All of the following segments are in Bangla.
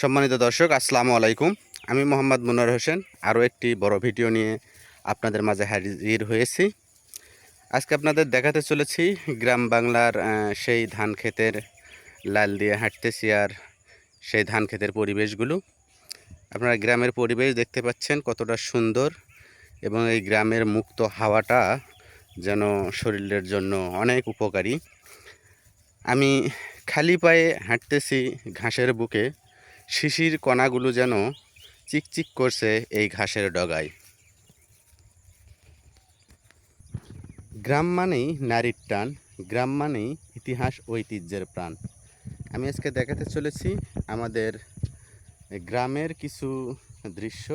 সম্মানিত দর্শক, আসসালামু আলাইকুম। আমি মোহাম্মদ মুনার হোসেন। আরও একটি বড় ভিডিও নিয়ে আপনাদের মাঝে হাজির হয়েছি। আজকে আপনাদের দেখাতে চলেছি গ্রাম বাংলার সেই ধান ক্ষেতের লাল দিয়ে হাঁটতেছি আর সেই ধান ক্ষেতের পরিবেশগুলো। আপনারা গ্রামের পরিবেশ দেখতে পাচ্ছেন কতটা সুন্দর এবং এই গ্রামের মুক্ত হাওয়াটা যেন শরীরের জন্য অনেক উপকারী। আমি খালি পায়ে হাঁটতেছি ঘাসের বুকে। শিশির কণাগুলো যেন চিকচিক করছে এই ঘাসের ডগায়। গ্রাম মানেই নারীর টান, গ্রাম মানেই ইতিহাস ঐতিহ্যের প্রাণ। আমি আজকে দেখাতে চলেছি আমাদের গ্রামের কিছু দৃশ্য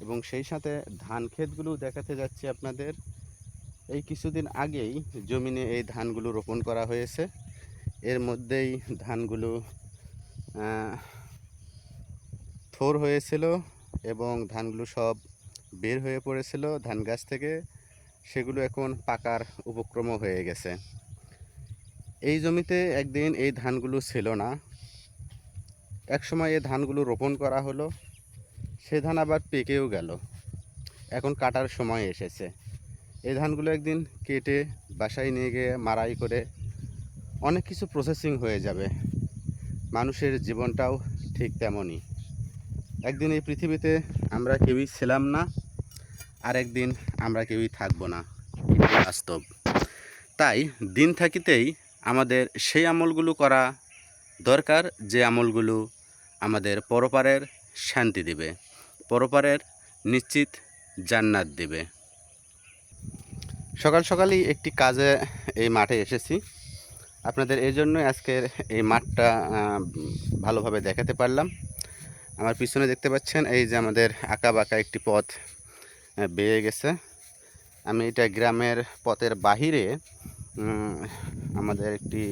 এবং সেই সাথে ধান ক্ষেতগুলো দেখাতে যাচ্ছি আপনাদের। এই কিছুদিন আগেই জমিনে এই ধানগুলো রোপণ করা হয়েছে। এর মধ্যেই ধানগুলো থোর হয়েছিল এবং ধানগুলো সব বের হয়ে পড়েছিল ধান গাছ থেকে। সেগুলো এখন পাকার উপক্রম হয়ে গেছে। এই জমিতে একদিন এই ধানগুলো ছিল না। একসময় এই ধানগুলো রোপণ করা হলো। সে ধান আবার পেকেও গেল। এখন কাটার সময় এসেছে। এই ধানগুলো একদিন কেটে বাসায় নিয়ে গিয়ে মারাই করে অনেক কিছু প্রসেসিং হয়ে যাবে। মানুষের জীবনটাও ঠিক তেমনই। একদিন এই পৃথিবীতে আমরা কেউই ছিলাম না আর একদিন আমরা কেউই থাকব না। বাস্তব। তাই দিন থাকিতেই আমাদের সেই আমলগুলো করা দরকার, যে আমলগুলো আমাদের পরপারের শান্তি দিবে, পরপারের নিশ্চিত জান্নাত দিবে। সকাল সকালই একটি কাজে এই মাঠে এসেছি। আপনাদের এই জন্যই আজকের এই মাঠটা ভালোভাবে দেখাতে পারলাম। আমার পিছনে দেখতে পাচ্ছেন এই যে আমাদের আঁকা বাঁকা একটি পথ বেয়ে গেছে। আমি এটা গ্রামের পথের বাহিরে আমাদের একটি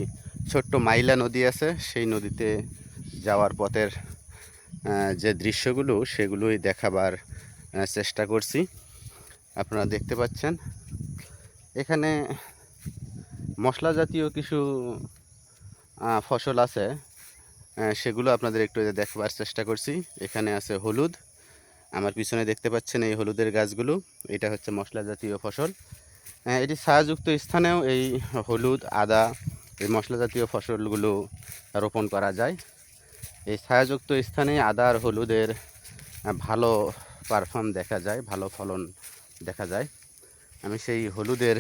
ছোট্ট মাইলা নদী আছে, সেই নদীতে যাওয়ার পথের যে দৃশ্যগুলো, সেগুলোই দেখাবার চেষ্টা করছি। আপনারা দেখতে পাচ্ছেন, এখানে মশলা জাতীয় কিছু ফসল আছে। সেগুলো আপনাদের একটু দেখবার চেষ্টা করছি। এখানে আছে হলুদ। আমার পিছনে দেখতে পাচ্ছেন এই হলুদের গাছগুলো। এটা হচ্ছে মশলা জাতীয় ফসল। এটি ছায়াযুক্ত স্থানেও এই হলুদ, আদা এই মশলা জাতীয় ফসলগুলো রোপণ করা যায়। এই ছায়াযুক্ত স্থানে আদা আর হলুদের ভালো পারফর্ম দেখা যায়, ভালো ফলন দেখা যায়। আমি সেই হলুদের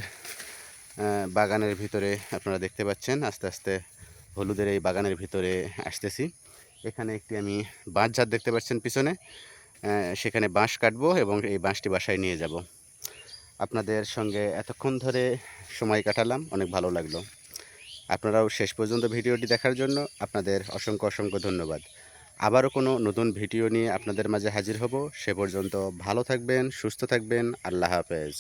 বাগানের ভিতরে আপনারা দেখতে পাচ্ছেন আস্তে আস্তে হলুদের এই বাগানের ভিতরে আসতেছি। এখানে একটি আমি বাঁশ ঝাড় দেখতে পাচ্ছেন পিছনে। সেখানে বাঁশ কাটবো এবং এই বাঁশটি বাসায় নিয়ে যাব। আপনাদের সঙ্গে এতক্ষণ ধরে সময় কাটালাম, অনেক ভালো লাগল। আপনারাও শেষ পর্যন্ত ভিডিওটি দেখার জন্য আপনাদের অসংখ্য অসংখ্য ধন্যবাদ। আবারও কোনো নতুন ভিডিও নিয়ে আপনাদের মাঝে হাজির হব। সে পর্যন্ত ভালো থাকবেন, সুস্থ থাকবেন। আল্লাহ হাফেজ।